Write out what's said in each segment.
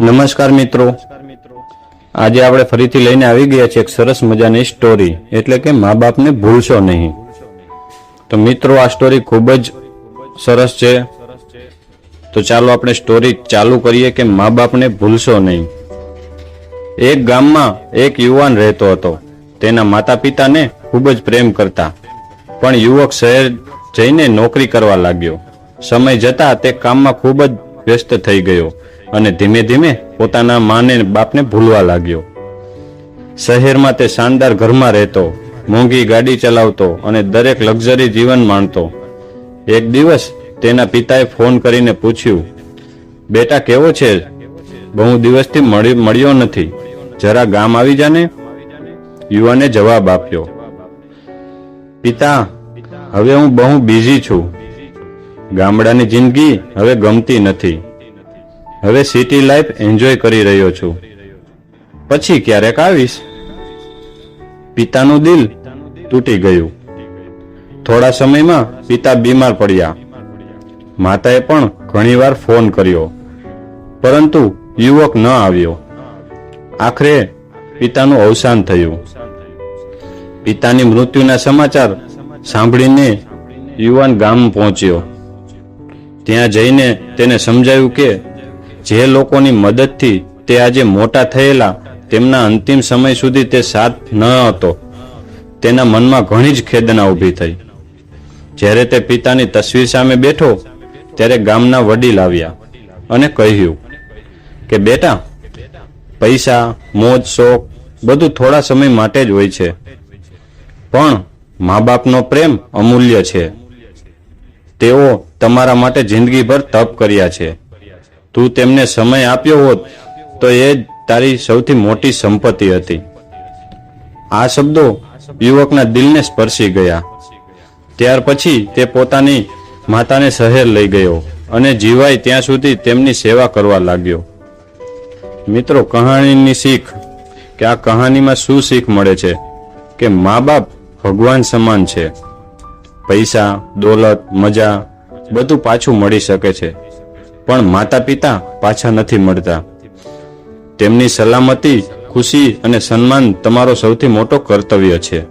નમસ્કાર મિત્રો. આજે આપણે ફરીથી લઈને આવી ગયા છે એક સરસ મજાની સ્ટોરી એટલે કે મા બાપને ભૂલશો નહીં. તો મિત્રો, આ સ્ટોરી ખૂબ જ સરસ છે. તો ચાલો આપણે સ્ટોરી ચાલુ કરીએ કે મા બાપને ભૂલશો નહીં. એક ગામમાં એક યુવાન રહેતો હતો. તેના માતા પિતાને ખૂબ જ પ્રેમ કરતા. પણ યુવક શહેર જઈને નોકરી કરવા લાગ્યો. સમય જતા તે કામમાં ખૂબ જ વ્યસ્ત થઈ ગયો. અને ધીમે ધીમે પોતાના માને બાપને ભૂલવા લાગ્યો. શહેરમાં તે શાનદાર ઘરમાં રહેતો, મોંઘી ગાડી ચલાવતો અને દરેક લક્ઝરી જીવન માણતો. એક દિવસ તેના પિતાએ ફોન કરીને પૂછ્યું, બેટા, કેવો છે? બહુ દિવસથી મળી, મળ્યો નથી. જરા ગામ આવી જાને યુવાને જવાબ આપ્યો, પિતા, હવે હું બહુ બિઝી છું. ગામડાની જિંદગી હવે ગમતી નથી. હવે સિટી લાઈફ એન્જોય કરી રહ્યો છું. પછી ક્યારેક આવીશ. પિતાનું દિલ તૂટી ગયું. થોડા સમયમાં પિતા બીમાર પડ્યા. માતાએ પણ ઘણીવાર ફોન કર્યો. પરંતુ યુવક ન આવ્યો. આખરે પિતાનું અવસાન થયું. પિતાની મૃત્યુના સમાચાર સાંભળીને યુવાન ગામ પહોંચ્યો. ત્યાં જઈને તેને સમજાયું કે જે લોકોની મદદથી તે આજે મોટા થયેલા તેમના અંતિમ સમય સુધી તે સાથ ન હતો. તેના મનમાં ઘણી જ ખેદના ઊભી થઈ. જ્યારે તે પિતાની તસવીર સામે બેઠો, ત્યારે ગામના વડીલ આવ્યા અને કહ્યું કે, બેટા, પૈસા, મોજ, શોખ બધું થોડા સમય માટે જ હોય છે. પણ મા બાપનો પ્રેમ અમૂલ્ય છે. તેઓ તમારા માટે જિંદગીભર તપ કર્યા છે. તું તેમને સમય આપ્યો હોત તો એ તારી સૌથી મોટી સંપત્તિ હતી. આ શબ્દો યુવકના દિલને સ્પર્શી ગયા. ત્યાર પછી તે પોતાની માતાને શહેર લઈ ગયો અને જીવાય ત્યાં સુધી તેમની સેવા કરવા લાગ્યો. મિત્રો, કહાણીની શીખ, કે આ કહાનીમાં શું શીખ મળે છે? કે મા બાપ ભગવાન સમાન છે. પૈસા, દોલત, મજા, બધું પાછું મળી શકે છે. પણ માતા પિતા પાછા નથી મળતા. તેમની સલામતી, ખુશી અને સન્માન તમારો સૌથી મોટો કર્તવ્ય છે.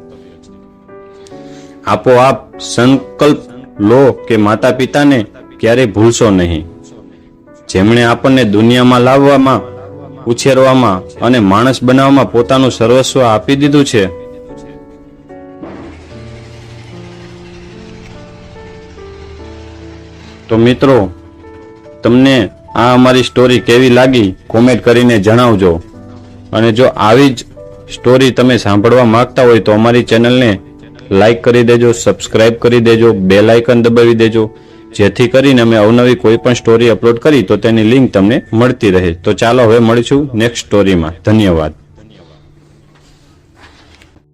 આપોઆપ સંકલ્પ લો કે માતા પિતાને ક્યારેય ભૂલશો નહીં. જેમણે આપણને દુનિયામાં લાવવામાં, ઉછેરવામાં અને માણસ બનાવવામાં પોતાનું સર્વસ્વ આપી દીધું છે. તો મિત્રો તમને આ અમારી સ્ટોરી કેવી લાગી કોમેન્ટ કરીને જણાવજો. અને જો આવી જ સ્ટોરી તમે સાંભળવા માંગતા હોય તો અમારી ચેનલને લાઇક કરી દેજો સબસ્ક્રાઇબ કરી દેજો બેલ આઇકન દબાવી દેજો. જેથી કરીને અમે અવનવી કોઈ પણ સ્ટોરી અપલોડ કરી તો તેની લિંક તમને મળતી રહે. તો ચાલો હવે મળીશું નેક્સ્ટ સ્ટોરીમાં ધન્યવાદ.